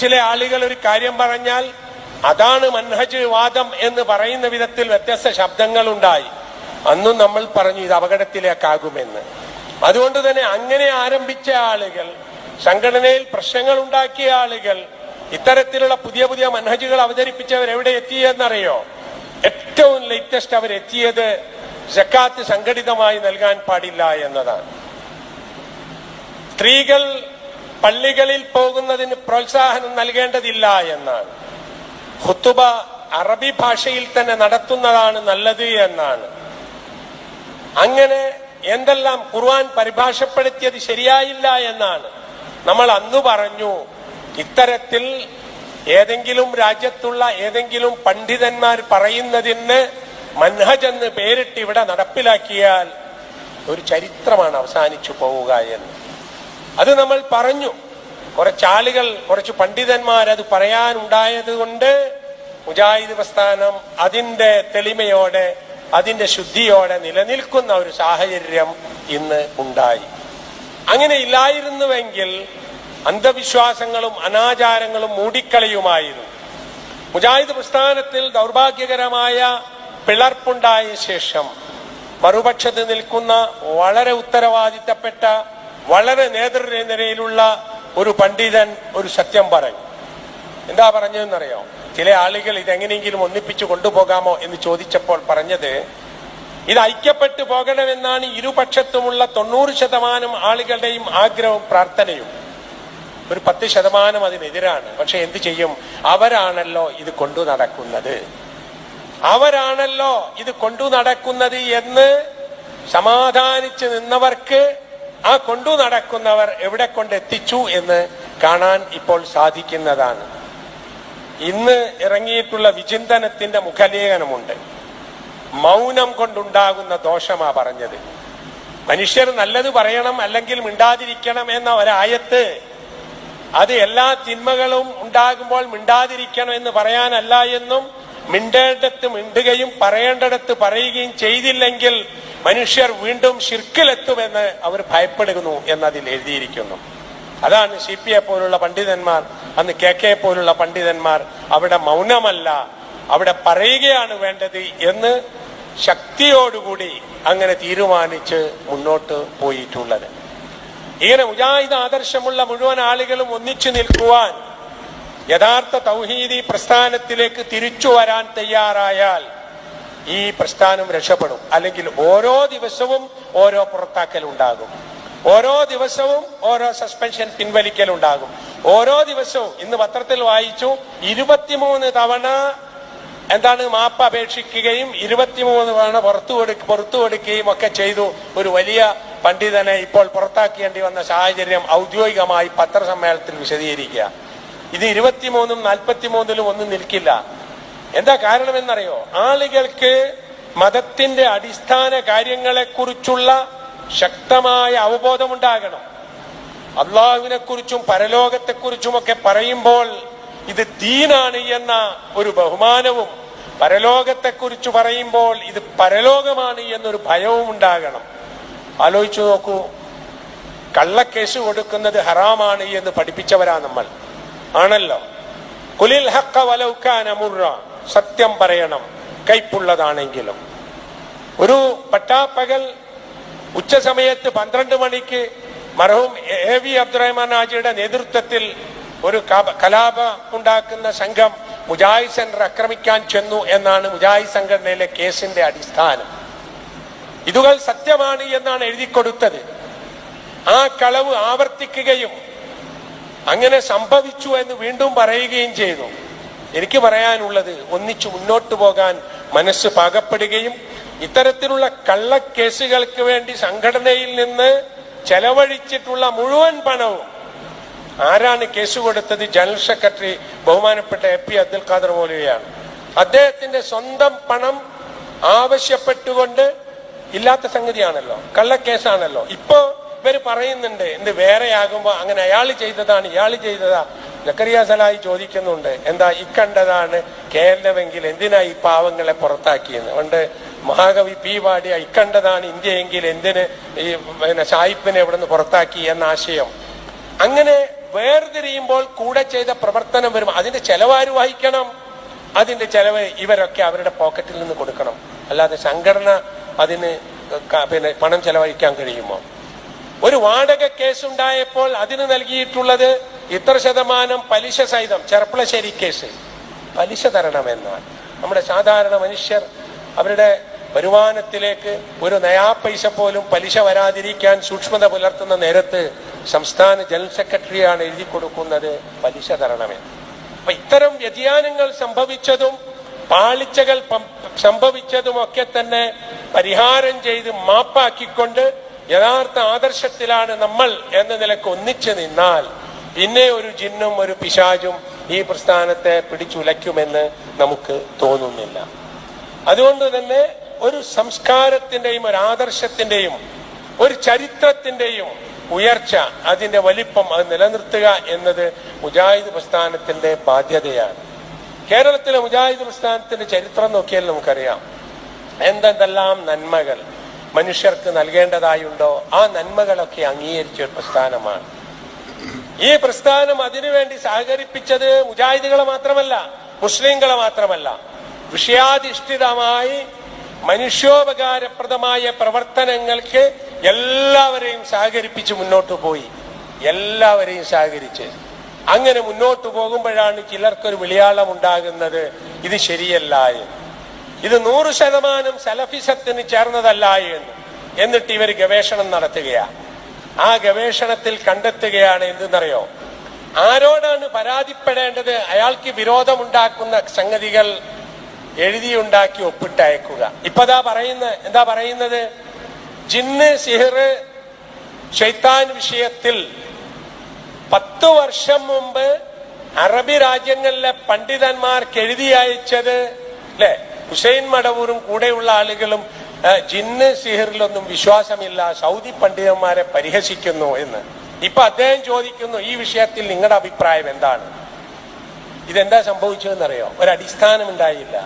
ചില ആളുകൾ ഒരു കാര്യം പറഞ്ഞാൽ അതാണ് മൻഹജ് വാദം എന്ന് പറയുന്ന വിധത്തിൽ വ്യത്യസ്ത ശബ്ദങ്ങൾ ഉണ്ടായി അന്നും നമ്മൾ പറഞ്ഞു ഇത് അപകടത്തിലേക്കാകുമെന്ന്. അതുകൊണ്ട് തന്നെ അങ്ങനെ ആരംഭിച്ച ആളുകൾ സംഘടനയിൽ പ്രശ്നങ്ങൾ ഉണ്ടാക്കിയ ആളുകൾ ഇത്തരത്തിലുള്ള പുതിയ പുതിയ മൻഹജുകൾ അവതരിപ്പിച്ചവർ എവിടെ എത്തിയെന്നറിയോ ഏറ്റവും ലേറ്റസ്റ്റ് അവർ എത്തിയത് ജക്കാത്ത് സംഘടിതമായി നൽകാൻ പാടില്ല എന്നതാണ്. സ്ത്രീകൾ പള്ളികളിൽ പോകുന്നതിന് പ്രോത്സാഹനം നൽകേണ്ടതില്ല എന്നാണ്. ഹുത്തുബ അറബി ഭാഷയിൽ തന്നെ നടത്തുന്നതാണ് നല്ലത് എന്നാണ്. അങ്ങനെ എന്തെല്ലാം ഖുർആൻ പരിഭാഷപ്പെടുത്തിയത് ശരിയായില്ല എന്നാണ്. നമ്മൾ അന്ന് പറഞ്ഞു ഇത്തരത്തിൽ ഏതെങ്കിലും രാജ്യത്തുള്ള ഏതെങ്കിലും പണ്ഡിതന്മാർ പറയുന്നതിന് മൻഹജ് എന്ന് പേരിട്ട് ഇവിടെ നടപ്പിലാക്കിയാൽ ഒരു ചരിത്രമാണ് അവസാനിച്ചു പോവുക എന്ന്. അത് നമ്മൾ പറഞ്ഞു. കുറച്ചാളുകൾ കുറച്ച് പണ്ഡിതന്മാർ അത് പറയാനുണ്ടായത് കൊണ്ട് മുജാഹിദ് പ്രസ്ഥാനം അതിന്റെ തെളിമയോടെ അതിന്റെ ശുദ്ധിയോടെ നിലനിൽക്കുന്ന ഒരു സാഹചര്യം ഇന്ന് ഉണ്ടായി. അങ്ങനെ ഇല്ലായിരുന്നുവെങ്കിൽ അന്ധവിശ്വാസങ്ങളും അനാചാരങ്ങളും മൂടിക്കളയുമായിരുന്നു. മുജാഹിദ് പ്രസ്ഥാനത്തിൽ ദൗർഭാഗ്യകരമായ പിളർപ്പുണ്ടായ ശേഷം മറുപക്ഷത്ത് നിൽക്കുന്ന വളരെ ഉത്തരവാദിത്തപ്പെട്ട വളരെ നേതൃനിരയിലുള്ള ഒരു പണ്ഡിതൻ ഒരു സത്യം പറഞ്ഞു എന്താ പറഞ്ഞതെന്നറിയോ? ചില ആളുകൾ ഇതെങ്ങനെയെങ്കിലും ഒന്നിപ്പിച്ചു കൊണ്ടുപോകാമോ എന്ന് ചോദിച്ചപ്പോൾ പറഞ്ഞത് ഇത് ഐക്യപ്പെട്ടു പോകണമെന്നാണ് ഇരുപക്ഷത്തുമുള്ള തൊണ്ണൂറ് ശതമാനം ആളുകളുടെയും ആഗ്രഹവും പ്രാർത്ഥനയും. ഒരു പത്ത് ശതമാനം അതിനെതിരാണ്. പക്ഷെ എന്ത് ചെയ്യും? അവരാണല്ലോ ഇത് കൊണ്ടു നടക്കുന്നത്. അവരാണല്ലോ ഇത് കൊണ്ടു നടക്കുന്നത് എന്ന് സമാധാനിച്ച് നിന്നവർക്ക് ആ കൊണ്ടു നടക്കുന്നവർ എവിടെ കൊണ്ടെത്തിച്ചു എന്ന് കാണാൻ ഇപ്പോൾ സാധിക്കുന്നതാണ്. ഇന്ന് ഇറങ്ങിയിട്ടുള്ള വിചിന്തനത്തിന്റെ മുഖലേഖനമുണ്ട്. മൗനം കൊണ്ടുണ്ടാകുന്ന ദോഷമാ പറഞ്ഞത്. മനുഷ്യർ നല്ലത് പറയണം അല്ലെങ്കിൽ മിണ്ടാതിരിക്കണം എന്ന ഒരായത്ത് അത് എല്ലാ തിന്മകളും ഉണ്ടാകുമ്പോൾ മിണ്ടാതിരിക്കണം എന്ന് പറയാനല്ല എന്നും മിണ്ടേണ്ടത്ത് മിണ്ടുകയും പറയേണ്ടടത്ത് പറയുകയും ചെയ്തില്ലെങ്കിൽ മനുഷ്യർ വീണ്ടും ഷിർക്കിലെത്തുമെന്ന് അവർ ഭയപ്പെടുന്നു എന്നതിൽ എഴുതിയിരിക്കുന്നു. അതാണ് സി പി എ പോലുള്ള പണ്ഡിതന്മാർ അന്ന് കെ കെ പോലുള്ള പണ്ഡിതന്മാർ അവിടെ മൗനമല്ല അവിടെ പറയുകയാണ് വേണ്ടത് എന്ന് ശക്തിയോടുകൂടി അങ്ങനെ തീരുമാനിച്ച് മുന്നോട്ട് പോയിട്ടുള്ളത്. ഇങ്ങനെ മുജാഹിദ് ആദർശമുള്ള മുഴുവൻ ആളുകളും ഒന്നിച്ചു നിൽക്കുവാൻ യഥാർത്ഥ തൗഹീദി പ്രസ്ഥാനത്തിലേക്ക് തിരിച്ചു വരാൻ തയ്യാറായാൽ ഈ പ്രസ്ഥാനം രക്ഷപ്പെടും. അല്ലെങ്കിൽ ഓരോ ദിവസവും ഓരോ പുറത്താക്കൽ ഉണ്ടാകും ഓരോ ദിവസവും ഓരോ സസ്പെൻഷൻ പിൻവലിക്കൽ ഉണ്ടാകും ഓരോ ദിവസവും ഇന്ന് പത്രത്തിൽ വായിച്ചു ഇരുപത്തിമൂന്ന് തവണ എന്താണ് മാപ്പ് അപേക്ഷിക്കുകയും ഇരുപത്തിമൂന്ന് തവണ പുറത്തു കൊടുക്ക പുറത്തു കൊടുക്കുകയും ഒക്കെ ചെയ്തു ഒരു വലിയ പണ്ഡിതനെ ഇപ്പോൾ പുറത്താക്കേണ്ടി വന്ന സാഹചര്യം ഔദ്യോഗികമായി പത്രസമ്മേളനത്തിൽ വിശദീകരിക്കുക. ഇത് ഇരുപത്തിമൂന്നും നാൽപ്പത്തിമൂന്നിലും ഒന്നും നിൽക്കില്ല. എന്താ കാരണം എന്നറിയോ ആളുകൾക്ക് മതത്തിന്റെ അടിസ്ഥാന കാര്യങ്ങളെക്കുറിച്ചുള്ള ശക്തമായ അവബോധമുണ്ടാകണം. അള്ളാഹുവിനെ കുറിച്ചും പരലോകത്തെക്കുറിച്ചുമൊക്കെ പറയുമ്പോൾ ഇത് തീനാണ് എന്ന ഒരു ബഹുമാനവും പരലോകത്തെക്കുറിച്ച് പറയുമ്പോൾ ഇത് പരലോകമാണ് എന്നൊരു ഭയവും ഉണ്ടാകണം. ആലോചിച്ചു നോക്കൂ. കള്ളക്കേസ് കൊടുക്കുന്നത് ഹറാമാണ് എന്ന് പഠിപ്പിച്ചവരാ നമ്മൾ. ആണല്ലോ. കുലിൽ ഹക്ക വലൗക്കാന മുറ. സത്യം പറയണം. കൈപ്പുള്ളതാണെങ്കിലും ഒരു പട്ടാപ്പകൽ ഉച്ച സമയത്ത് പന്ത്രണ്ട് മണിക്ക് മർഹൂം എ വി അബ്ദുറഹ്മാൻ ആജിയുടെ നേതൃത്വത്തിൽ ഒരു കലാപ ഉണ്ടാക്കുന്ന സംഘം മുജാഹിദ് സെന്റർ ആക്രമിക്കാൻ ചെന്നു എന്നാണ് മുജാഹിദ് സംഘടനയിലെ കേസിന്റെ അടിസ്ഥാനം. ഇതുകൾ സത്യമാണ് എന്നാണ് എഴുതി കൊടുത്തത്. ആ കളവ് ആവർത്തിക്കുകയും അങ്ങനെ സംഭവിച്ചു എന്ന് വീണ്ടും പറയുകയും ചെയ്തു. എനിക്ക് പറയാനുള്ളത് ഒന്നിച്ചു മുന്നോട്ട് പോകാൻ മനസ്സ് പാകപ്പെടുകയും ഇത്തരത്തിലുള്ള കള്ളക്കേസുകൾക്ക് വേണ്ടി സംഘടനയിൽ നിന്ന് ചെലവഴിച്ചിട്ടുള്ള മുഴുവൻ പണവും ആരാണ് കേസ് കൊടുത്തത്? ജനറൽ സെക്രട്ടറി ബഹുമാനപ്പെട്ട എ പി അബ്ദുൽ ഖാദർ മൗലവിയാണ്. അദ്ദേഹത്തിന്റെ സ്വന്തം പണം ആവശ്യപ്പെട്ടുകൊണ്ട് ഇല്ലാത്ത സംഗതിയാണല്ലോ കള്ളക്കേസാണല്ലോ. ഇപ്പോ ഇവർ പറയുന്നുണ്ട് എന്ത് വേറെയാകുമ്പോ അങ്ങനെ അയാൾ ചെയ്തതാണ് ഇയാൾ ചെയ്തതാ. ജക്കറിയാസലായി ചോദിക്കുന്നുണ്ട് എന്താ ഇക്കണ്ടതാണ് കേരളമെങ്കിൽ എന്തിനാ ഈ പാവങ്ങളെ പുറത്താക്കിയെന്ന്? അതുകൊണ്ട് മഹാകവി പി പാടിയ ഇക്കണ്ടതാണ് ഇന്ത്യയെങ്കിൽ എന്തിന് ഈ പിന്നെ സായിപ്പിനെ ഇവിടെ നിന്ന് പുറത്താക്കി? എന്ന ആശയം. അങ്ങനെ വേർതിരിയുമ്പോൾ കൂടെ ചെയ്ത പ്രവർത്തനം വരും അതിന്റെ ചെലവാര് വഹിക്കണം. അതിന്റെ ചെലവ് ഇവരൊക്കെ അവരുടെ പോക്കറ്റിൽ നിന്ന് കൊടുക്കണം. അല്ലാതെ സംഘടന അതിന് പിന്നെ പണം ചെലവഴിക്കാൻ കഴിയുമോ? ഒരു വാടക കേസ് ഉണ്ടായപ്പോൾ അതിന് നൽകിയിട്ടുള്ളത് ഇത്ര ശതമാനം പലിശ സഹിതം ചെർപ്പളശ്ശേരി കേസ് പലിശ തരണമെന്നാൽ നമ്മുടെ സാധാരണ മനുഷ്യർ അവരുടെ വരുമാനത്തിലേക്ക് ഒരു നയാ പൈസ പോലും പലിശ വരാതിരിക്കാൻ സൂക്ഷ്മത പുലർത്തുന്ന നേരത്ത് സംസ്ഥാന ജനറൽ സെക്രട്ടറിയാണ് എഴുതി കൊടുക്കുന്നത് പലിശ തരണമെന്ന്. അപ്പൊ ഇത്തരം വ്യതിയാനങ്ങൾ സംഭവിച്ചതും പാളിച്ചകൾ സംഭവിച്ചതും സംഭവിച്ചതുമൊക്കെ തന്നെ പരിഹാരം ചെയ്ത് മാപ്പാക്കിക്കൊണ്ട് യഥാർത്ഥ ആദർശത്തിലാണ് നമ്മൾ എന്ന നിലയ്ക്ക് ഒന്നിച്ചു നിന്നാൽ പിന്നെ ഒരു ജിന്നും ഒരു പിശാചും ഈ പ്രസ്ഥാനത്തെ പിടിച്ചുലയ്ക്കുമെന്ന് നമുക്ക് തോന്നുന്നില്ല. അതുകൊണ്ട് തന്നെ ഒരു സംസ്കാരത്തിന്റെയും ഒരു ആദർശത്തിന്റെയും ഒരു ചരിത്രത്തിന്റെയും ഉയർച്ച അതിന്റെ വലിപ്പം അത് നിലനിർത്തുക എന്നത് മുജാഹിദ് പ്രസ്ഥാനത്തിന്റെ ബാധ്യതയാണ്. കേരളത്തിലെ മുജാഹിദ് പ്രസ്ഥാനത്തിന്റെ ചരിത്രം നോക്കിയാൽ നമുക്കറിയാം. എന്തെന്തെല്ലാം നന്മകൾ മനുഷ്യർക്ക് നൽകേണ്ടതായുണ്ടോ? ആ നന്മകളൊക്കെ അംഗീകരിച്ച ഒരു പ്രസ്ഥാനമാണ്. ഈ പ്രസ്ഥാനം അതിനുവേണ്ടി സഹകരിപ്പിച്ചത് മുജാഹിദുകളെ മാത്രമല്ല മുസ്ലിങ്ങളെ മാത്രമല്ല. വിഷയാധിഷ്ഠിതമായി മനുഷ്യോപകാരപ്രദമായ പ്രവർത്തനങ്ങൾക്ക് എല്ലാവരെയും സഹകരിപ്പിച്ച് മുന്നോട്ട് പോയി. എല്ലാവരെയും സഹകരിച്ച്. അങ്ങനെ മുന്നോട്ട് പോകുമ്പോഴാണ് ചിലർക്കൊരു വിളിയാളം ഉണ്ടാകുന്നത് ഇത് ശരിയല്ല എന്ന്. ഇത് നൂറ് ശതമാനം സലഫിസത്തിന് ചേർന്നതല്ല എന്ന്. എന്നിട്ട് ഇവർ ഗവേഷണം നടത്തുകയാണ് ആ ഗവേഷണത്തിൽ കണ്ടെത്തുകയാണ് എന്തെന്നറിയോ? ആരോടാണ് പരാതിപ്പെടേണ്ടത്? അയാൾക്ക് വിരോധമുണ്ടാക്കുന്ന സംഗതികൾ എഴുതിയുണ്ടാക്കി ഒപ്പിട്ടയക്കുക. ഇപ്പതാ പറയുന്ന എന്താ പറയുന്നത്? ജിന്ന് സിഹിർ ഷെയ്ത്താൻ വിഷയത്തിൽ പത്ത് വർഷം മുമ്പ് അറബി രാജ്യങ്ങളിലെ പണ്ഡിതന്മാർക്ക് എഴുതി അയച്ചത് അല്ലെ ഹുസൈൻ മടവൂരും കൂടെയുള്ള ആളുകളും ജിന്ന് സിഹിറിലൊന്നും വിശ്വാസമില്ല സൗദി പണ്ഡിതന്മാരെ പരിഹസിക്കുന്നു എന്ന്. ഇപ്പൊ അദ്ദേഹം ചോദിക്കുന്നു ഈ വിഷയത്തിൽ നിങ്ങളുടെ അഭിപ്രായം എന്താണ്? ഇതെന്താ സംഭവിച്ചതെന്നറിയോ? ഒരു ഉണ്ടായില്ല